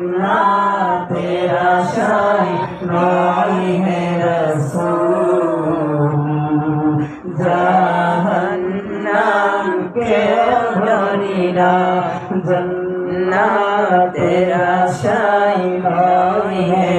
জান্নাতের আশায় নয় হে রসূল। জাহান্নাম কে ভরিরা জান্নাতের আশায় নয় হে